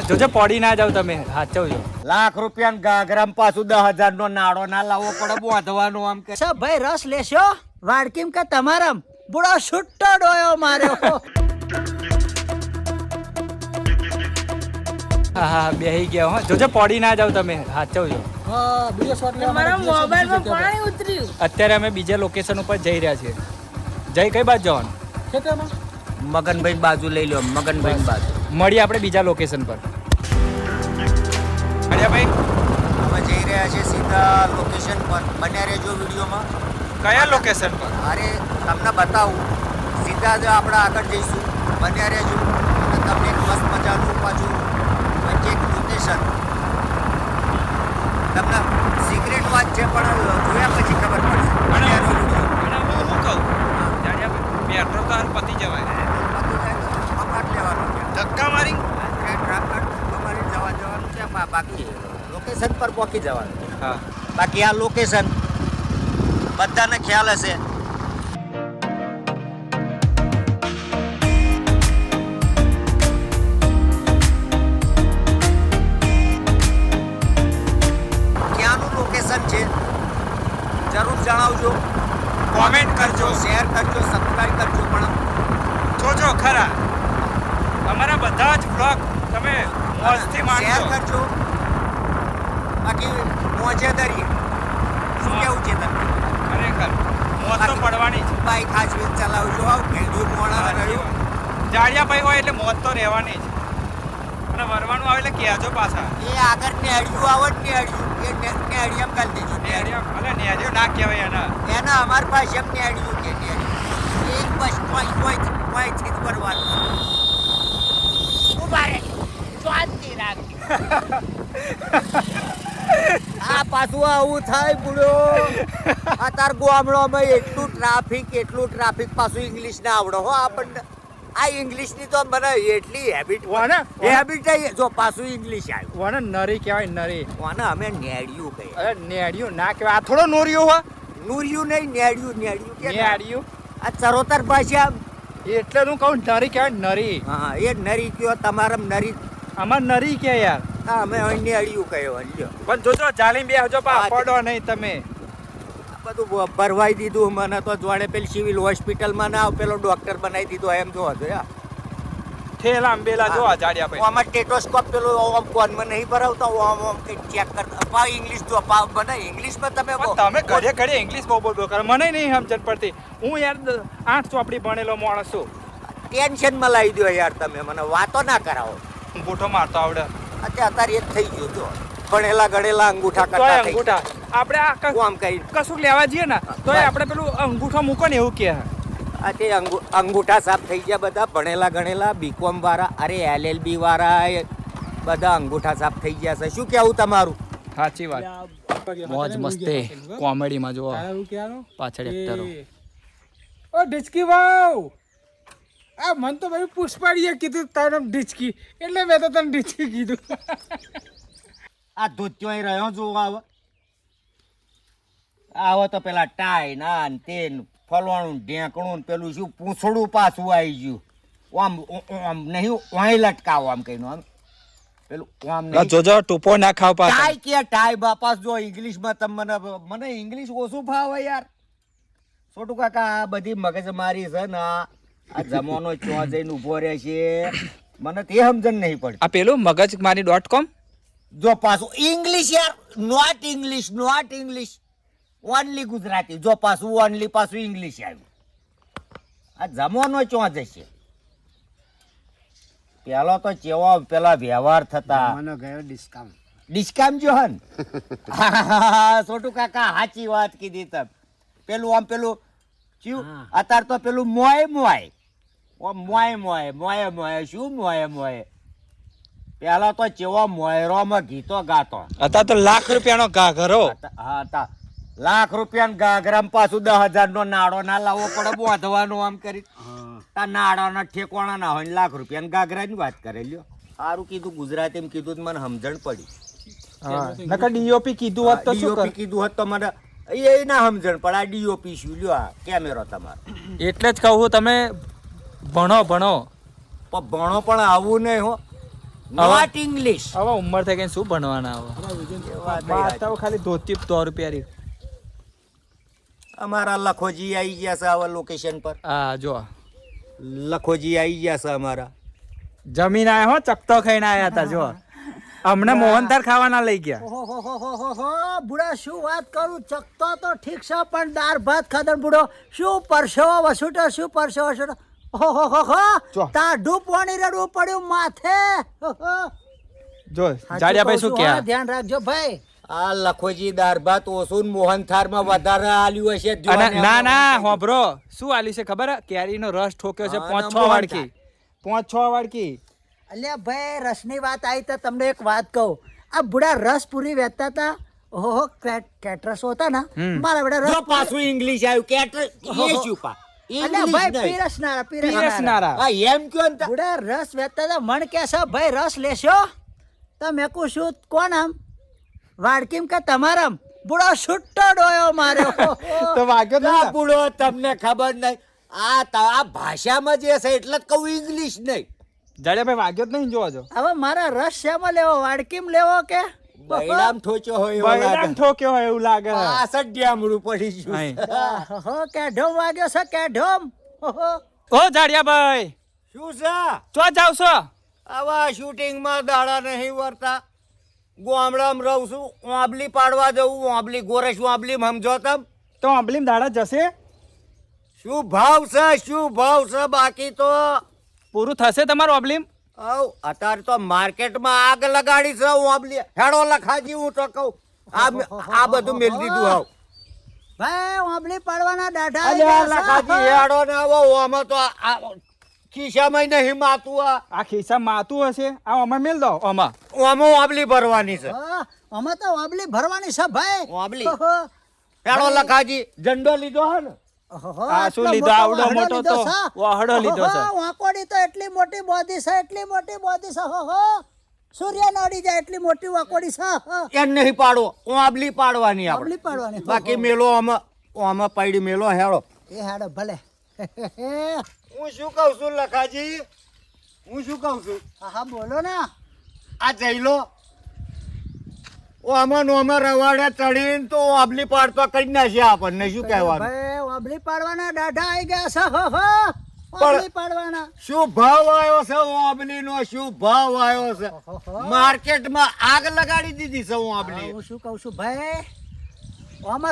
જોજો પડી ના જાવ તમે. હાચવજો. લાખ રૂપિયા ગાગરામ પાછું દસ હજાર નો નાડો ના લાવવો પડે બાંધવાનો આમ કે. ભાઈ રસ લેશો? વાડકીમ કે તમારામ? બુડો છૂટો ડોયો માર્યો. હા હા બેહી ગયા હો. જોજો પડી ના જાવ તમે. હાચવજો. મારા મોબાઈલમાં પાણી ઉતર્યું. અત્યારે અમે બીજા લોકેશન ઉપર જઈ રહ્યા છીએ. જઈ કઈ બાજુ જવાનું મગનભાઈ બાજુ લઈ લો મગનભાઈ બાજુ. મળીએ આપણે બીજા લોકેશન પર. ભાઈ અમે જઈ રહ્યા છીએ સીધા લોકેશન પર. બન્યા રહેજો વિડીયોમાં. કયા લોકેશન પર? અરે તમને બતાવું. સીધા જ આપણે આગળ જઈશું. બન્યા રહેજો. અને તમને એક મસ્ત મજાનું પાછું વચ્ચે એક લોકેશન તમને સિક્રેટ વાત છે પણ જોયા પછી ખબર પડશે બન્યા રહેજો અને હું કહું? પેટ્રોલ તો હાલ પતી જવાય બધું થાય તો અપાટ લેવાનું છે. ધક્કા મારી ટ્રેન રાકડ તમારે જવા જવાનું છે બા- બાકી લોકેશન પર પહોંચી જવાનું. હા. બાકી આ લોકેશન બધાને ખ્યાલ હશે. ચલાવજો આવ ભેંડ્યું મોણા રહ્યું જાડિયા ભાઈ હોય એટલે મોત તો રહેવાની જ. અને વરવાનું આવે એટલે કહેજો પાછા. એ આગળ નેહડ્યું આવો જ નેડિયું એ ને- નેડિયમ કરી દેજો નેડિયું એટલે નેડિયો ના કહેવાય એના. એના અમાર પાસે એમ નેડિયું કે નેડિયું એક બસ કોઈ કોઈ કોઈ થી જ ભરવાનું ઊભા રહે શાંતિ રાખ આ પાછું આવું થાય બુડો. આ તાર ગામડામાં એટલું ટ્રાફિક એટલું ટ્રાફિક પાછું ઇંગ્લિશ ના આવડે હો આપણને. આ ઇંગ્લિશની તો મને એટલી હેબિટ વાને હેબિટ જો પાછું ઇંગ્લિશ આવ્યું. વાને નરી કહેવાય નરી. વાને અમે નેડિયું કહીએ. અરે નેડિયું ના કહેવાય. આ થોડો નોરિયો હો. નોરિયું નહીં નેડિયું નેડિયું કે નેડિયું. આ ચરોતર ભાષા. એટલે હું કહું નરી કહેવાય નરી. હા એ નરી કયો તમારે નરી અમાર નરી કે યાર? હા, અમે નેડિયું કહેવો લ્યો પણ જોજો જાલી બે હજો પા પડો નહીં તમે. બધું ભરવાઈ દીધું મને તો જોડે પેલી સિવિલ હોસ્પિટલમાં ના પેલો ડોક્ટર બનાવી દીધો એમ જો હતો યાર થેલા અંબેલા જો આ પછી. આમાં ટેટોસ્કોપ પેલો કોન કોનમાં નહીં ભરાવતા આમ આમ કંઈક ચેક કરતા પા ઇંગ્લિશ તો પા મને ઇંગ્લિશમાં તમે પણ તમે ઘરે ઘરે ઇંગ્લિશ બહુ બોલ બોલ કરો મને નહીં સમજણ પડતી. હું યાર આઠ ચોપડી ભણેલો માણસ છું. ટેન્શનમાં લાવી દો યાર તમે મને વાતો ના કરાવો. અંગૂઠો મારતો આવડે. અત્યારે અત્યારે એક થઈ ગયું તો ભણેલા ગણેલા અંગૂઠા કરતા અંગૂઠા. આપણે આ આમ કહી કશું લેવા જઈએ ને તોય આપણે પેલું અંગૂઠો મૂકો ને એવું કે આ તે અંગુ- અંગૂઠા સાફ થઈ ગયા બધા ભણેલા ગણેલા બીકોમ વાળા અરે એલએલબી વાળા એ બધા અંગૂઠા સાફ થઈ ગયા છે. શું કેવું તમારું? સાચી વાત. મોજ મસ્તે કોમેડીમાં જોવા પાછળ એક્ટરો ઓ ડિસ્કી વાવ! આ મન તો ભાઈ પુષ્પાડીએ કીધું તને ઢીચકી. એટલે મેં તો તને ઢીચકી કીધું. આ ધોત્યો અહીં રહ્યો જો આવે. આવો તો પેલા ટાઈ ના ને તે ફલવાનું ઢેંકણું ને પેલું શું પૂંછડું પાછું આવી ગયું. આમ આમ નહીં વાંઈ લટકાવો આમ કહીને આમ. પેલું આમ નહીં. જોજો ટૂપો ના ખાવ ટાઈ કે ટાઈ બાપાસ જો ઇંગ્લિશમાં તમને મને મને ઇંગ્લિશ ઓછું ફાવે યાર. છોટું કાકા આ બધી મગજમારી છે ને આ જમાનો ચો જઈને ઊભો રહે છે. મને તે સમજણ નહીં પડતી. આ પેલું મગજ મારી ડોટ કોમ જો પાછું ઇંગ્લિશ યાર. Not English not English only Gujarati. જો પાછું ઓનલી પાછું ઇંગ્લિશ આવ્યું. આ જમાનો ચો જશે. પેલો તો ચેવો પેલા વ્યવહાર થતા. મને ગયો ડિસ્કાઉન્ટ ડિસ્કાઉન્ટ જો હન. છોટું કાકા સાચી વાત કીધી તમ. પેલું આમ પેલું ચિયું? અત્યારે તો પેલું મોય મોય. ઓમ મોય મોય મોય મોય શું મોય મોય પેલા તો ચેવો મોયરોમાં ગીતો ગાતો. હતા તો લાખ રૂપિયાનો ઘાઘરો. હતા- હા તા લાખ રૂપિયા ગાગરામ પાછું દસ હજાર નો નાડો ના લાવવો પડે બોધવાનો આમ કરી. તા નાડાના ઠેકોણા ના હોય ને લાખ રૂપિયા ગાગરાની વાત કરે લ્યો. સારું કીધું ગુજરાતીમાં કીધું તો મને સમજણ પડી. નકર ડીઓપી કીધું હોત તો ડીઓપી કીધું હોત તો મને એ ના સમજણ પડે. આ ડીઓપી શું લ્યો આ કેમેરો તમારો. એટલે જ કહું તમે ભણો ભણો. પણ ભણો પણ આવું નહીં હો. નોટ ઇંગ્લિશ હવે ઉંમર થઈ ગઈ શું ભણવાના હવે માતાઓ ખાલી ધોતી સો રૂપિયા અમારા લખોજી આવી ગયા છે આવા લોકેશન પર. હા જો. લખોજી આવી ગયા છે અમારા. જમીન આયા હો ચકતો ખાઈને આયા હતા જો. અમને મોહનથાળ ખાવાના લઈ ગયા. બુડા શું વાત કરું? ચકતો તો ઠીક છે પણ દાળ ભાત ખાધન બુડો. શું પરસેવો વસૂટો શું પરસેવો વસૂટો. તાઢું પાણી રડવું પડ્યું માથે. જો જાડિયાભાઈ શું કહે ધ્યાન રાખજો ભાઈ. આ લખોજી દાળ ભાત ઓછું વધારે આલ્યું હશે ના ના હોભરો શું આલ્યું છે ખબર? કેરીનો રસ ઠોક્યો છે પાંચ છ. વાડકી. પાંચ છ વાડકી. અલ્યા ભાઈ રસની વાત આવી તો તમને એક વાત કહું. આ બુડા રસ પૂરી વેચતા હતા ઓહો કેટરસો હતા ને. મારા બેટા રસ પાછું ઇંગ્લિશ આવ્યું કેટર એ શું પા? ઇંગ્લિશ ભાઈ પીરસનારા પીરસનારા. પીરસનારા. હા એમ કયો ને બુડા રસ વેચતા હતા. મણ કે છે ભાઈ રસ લેશો? તમે કહું છું કોણ આમ? વાડકીમ કે તમારામ? બુડો છૂટો ડોયો માર્યો. તો વાગ્યો ને? બુડો તમને ખબર નહીં. આ તા- આ ભાષામાં જે છે એટલે જ કહું ઇંગ્લિશ નહીં. જાડિયાભાઈ વાગ્યો જ નહીં જોવા જો. હવે મારા રસ શેમાં લેવો? વાડકીમ લેવો કે બૈરામ ઠોક્યો હોય એવો બૈરામ ઠોક્યો હોય એવું લાગે. પાસઠ ડેમડું પડી ગયું હો કે કેઢોમ વાગ્યો છે કેઢોમ ઓહો ઓ જાડિયાભાઈ. શું છે? ચો જાવ છો? આવા શૂટિંગમાં દાડા નહીં વરતા ગામડામાં રહું છું. આંબલી પાડવા જવું આંબલી ગોરેશ આંબલી સમજો તમ. તો આંબલી દાડા જશે? શું ભાવ છે શું ભાવ છે બાકી તો? પૂરું થશે તમારું અંબલીમ આવ અત્યારે તો માર્કેટમાં આગ લગાડી છે ઓંબલી હેડો લખાજી હું તો કહું. આ આ બધું મેલ દીધું આવ. ભાઈ વાંબલી પડવાના દાઢા અલ્યા લખાજી હેડો ને આવો ઓમાં તો આ- ખિસ્સામાં નહીં માતું આ. આ ખિસ્સા માતું હશે? આ અમે મેલ દો આમાં. ઓમાં ઓબલી ભરવાની છે. હા, તો ઓબલી ભરવાની છે ભાઈ. ઓબલી. હેડો લખાજી. ઝંડો લીધો હે ને? આ શું લીધો? આવડો મોટો તો છે. લીધો છે. વાંકોડી તો એટલી મોટી બોધી છે એટલી મોટી બોધી છે ઓહો. સૂર્ય નડી જાય એટલી મોટી વાંકોડી છે હા. એમ નહીં પાડવો ઓંબલી પાડવાની આબલી પાડવાની બાકી મેલો આમાં આમાં પડી મેલો હેડો એ હેડો ભલે હું શું કહું છું લખાજી હું શું કહું છું હા હા બોલો ને આ જઈલો ઓ આમાં નોમાં રવાડે ચડીને તો આબલી પાડતો કરી નાખે આપણને શું કહેવાનું? ભાઈ વાંબલી પાડવાના દાઢા આવી ગયા છે હો હો. પાડવાના. શું ભાવ આવ્યો છે આંબલી નો શું ભાવ આવ્યો છે? માર્કેટમાં આગ લગાડી દીધી છે આંબલી. હું શું કહું છું ભાઈ?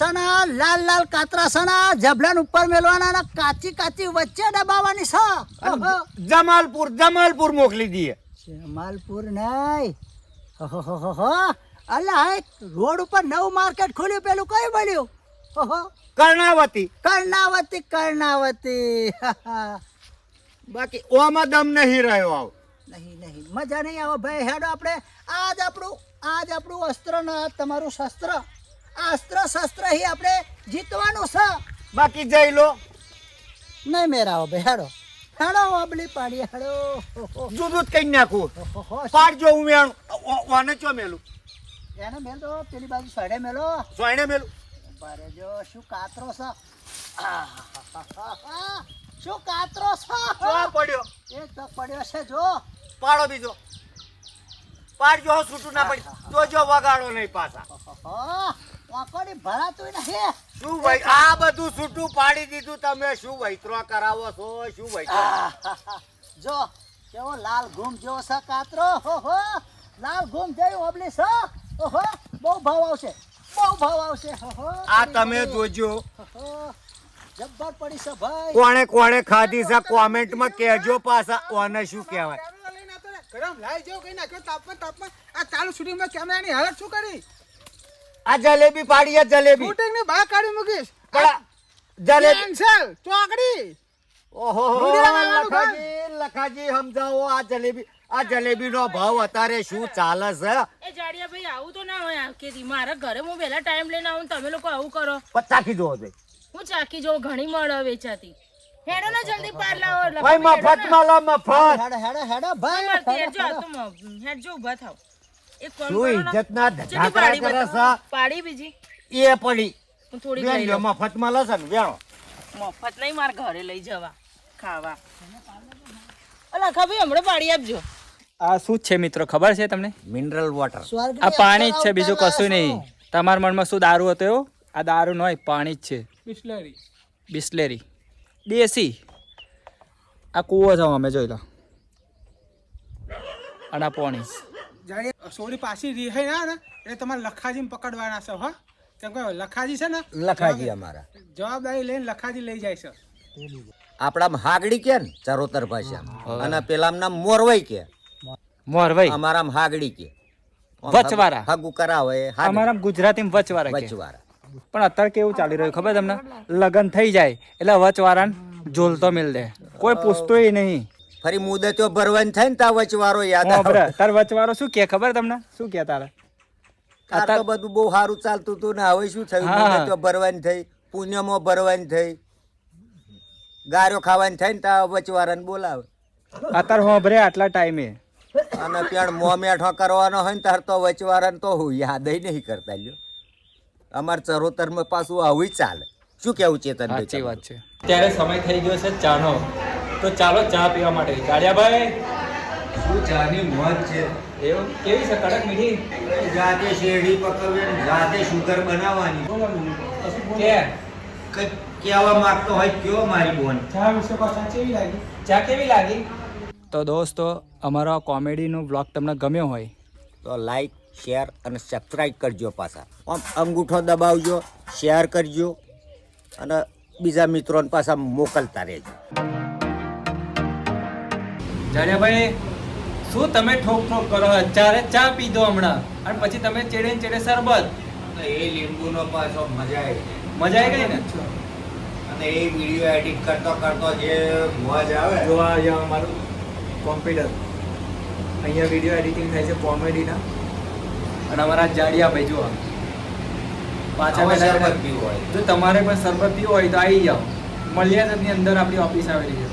છે લાલ લાલ કાતરા છે ને ઉપર મેલવાના ને કાચી કાચી વચ્ચે દબાવવાની છે. જમાલપુર જમાલપુર મોકલી દઈએ. જમાલપુર નહીં. હો. એક રોડ ઉપર નવું માર્કેટ ખોલ્યું પેલું કયું બન્યું? ઓહો. કર્ણાવતી. કર્ણાવતી કર્ણાવતી. બાકી ઓમાં દમ નહીં રહ્યો આવ. નહીં નહીં. મજા નહીં આવો ભાઈ. હેડો આપણે. આજ આપણું આજ આપણું અસ્ત્ર ન તમારું શસ્ત્ર. આ અસ્ત્ર શસ્ત્ર હી આપણે જીતવાનું છે. બાકી જઈ લો. નહીં મેરાવો ભાઈ. હેડો. હેડો આબલી પાડી હેડો. જુદું જ કઈ નાખું. પાડજો હું ઉમેણું ઓને ચો મેલું? એને મેલ દો પેલી બાજુ મેલો. સોયણે મેલો. બારે જો શું કાતરો છે. શું કાતરો છે? પડ્યો. એક તો પડ્યો છે જો. પાડો બીજો. પાડજો હો છૂટું ના પડી. જોજો વગાડો નહીં પાછા. વાંકોડી ભરાતું નહીં શું ભાઈ આ બધું છૂટું પાડી દીધું તમે. શું વૈત્રો કરાવો છો? શું વૈત્રો? જો કેવો લાલ ઘૂમ જેવો છે કાતરો. ઓહો લાલ ઘૂમ જેવું ઓબલી છે. ઓહો બહુ ભાવ આવશે. બહુ ભાવ આવશે. આ તમે જોજો. જબ્બર પડી છે ભાઈ. કોણે કોણે ખાધી છે? કોમેન્ટમાં કહેજો પાછા ઓને શું કહેવાય. ગરમ લાઈ જેવું કઈ નાખ્યો? તાપમાન તાપમાન. આ ચાલુ શૂટિંગમાં કેમેરાની હાલત શું કરી? આ જલેબી પાડી આ જલેબી. શૂટિંગની બહાર કાઢી મૂકીશ. જલેબી કેન્સલ ચોકડી. ઓહો લખાજી લખાજી સમજાવો આ જલેબી. આ જલેબીનો ભાવ અત્યારે શું ચાલે છે? એ જાડિયા ભાઈ આવું તો ના હોય આખેથી મારા ઘરે હું વેલા ટાઈમ લઈને આવું તમે લોકો આવું કરો. ચાખી જોવો છે હું ચાકી જો ઘણી મળે વેચાતી. હેડો ને જલ્દી પાર લાવો ભાઈ મફત ને. માં લો મફત. હેડો હેડો હેડો ભાઈ હેડજો. તો હેડજો ઊભા થાવ એક કોણ શું કરો ના. પાડી કરે છે પાડી બીજી. એ પડી. હું થોડી લઈ લો મફતમાં ને વેણો. મફત નહીં મારા ઘરે લઈ જવા. ખાવા. અલા ખા ભાઈ હમણાં પાડી આપજો. આ શું છે મિત્રો? ખબર છે તમને? મિનરલ વોટર આ પાણી જ છે બીજું કશું નહીં. તમારા મનમાં શું દારૂ હતો એવો? આ દારૂ નહીં પાણી જ છે. બિસ્લેરી. બિસ્લેરી. દેશી. આ કૂવો છે અમે જોઈ લો. અને આ પાણી. સોરી પાછી રિહાઈ ના ને. એટલે તમારે લખાજી પકડવાના છે હા. કેમ કે લખાજી છે ને લખાજી અમારા. જવાબદારી લઈને લખાજી લઈ જાય છે. આપણા હાગડી કે ને? ચરોતર ભાષા અને પેલા નામ મોરવાઈ કે? મોરવાઈ અમારામ હાગડી કે. વચવારા. હાગુ કરાવે અમારામ. ગુજરાતીમાં વચવારા વચવારા. પણ અત્યારે કેવું ચાલી રહ્યું ખબર તમને? લગન થઈ જાય એટલે વચવારાને જોલતો મિલ દે. કોઈ પૂછતો નહીં. ફરી મુદતો ભરવાની થાય ને તાર વચવારો યાદ આવે. તાર વચવારો શું કે ખબર તમને? શું કે તારે? તાર તો બધું બહુ સારું ચાલતું હતું ને હવે શું થયું. મુદતો ભરવાની થઈ પુણ્યમાં ભરવાની થઈ. ગારો ખાવાની થાય ને તા વચવારાને બોલાવે. અત્યારે હોભરે આટલા ટાઈમે. અને ત્યાં મો મેઠો કરવાનો હોય ને તાર તો વચવારાને તો હું યાદ નહીં કરતા લ્યો. અમાર ચરોતરમાં પાછું આવું ચાલે. શું કેવું ચેતન સાચી વાત છે. ત્યારે સમય થઈ ગયો છે ચાનો. તો ચાલો ચા પીવા માટે. કાળિયાભાઈ શું ચાની મોજ છે? એવું? કેવી છે કડક મીઠી? જાતે શેરડી પકવવી જાતે શુગર બનાવવાની. કે માગતો કહેવા માંગતો હોય કયો મારી બોન? ચા વિશે પાછા કેવી લાગી? ચા કેવી લાગી? તો દોસ્તો અમારો કોમેડીનો બ્લોગ તમને ગમ્યો હોય તો લાઈક શેર અને સબસ્ક્રાઈબ કરજો પાછા. આમ અંગૂઠો દબાવજો શેર કરજો અને બીજા મિત્રોને પાછા મોકલતા રહેજો. જાડિયાભાઈ શું તમે ઠોક ઠોક કરો? અત્યારે ચા પીધો હમણાં. અને પછી તમે ચેડે ને ચેડે શરબત. એ લીંબુનો પાછો મજા આવી મજા આવી ગઈ ને? અને એ વીડિયો એડિટ કરતો કરતો જે મોજ આવે. જોવા અહીંયા અમારું કોમ્પ્યુટર. અહીંયા વીડિયો એડિટિંગ થાય છે કોમેડીના અને અમારા જાડિયાભાઈ જુઓ. પાછા શરબત પીવું હોય જો તમારે પણ શરબત પીવું હોય તો આવી જાઓ. મળ્યા અંદર આપણી ઓફિસ આવેલી છે.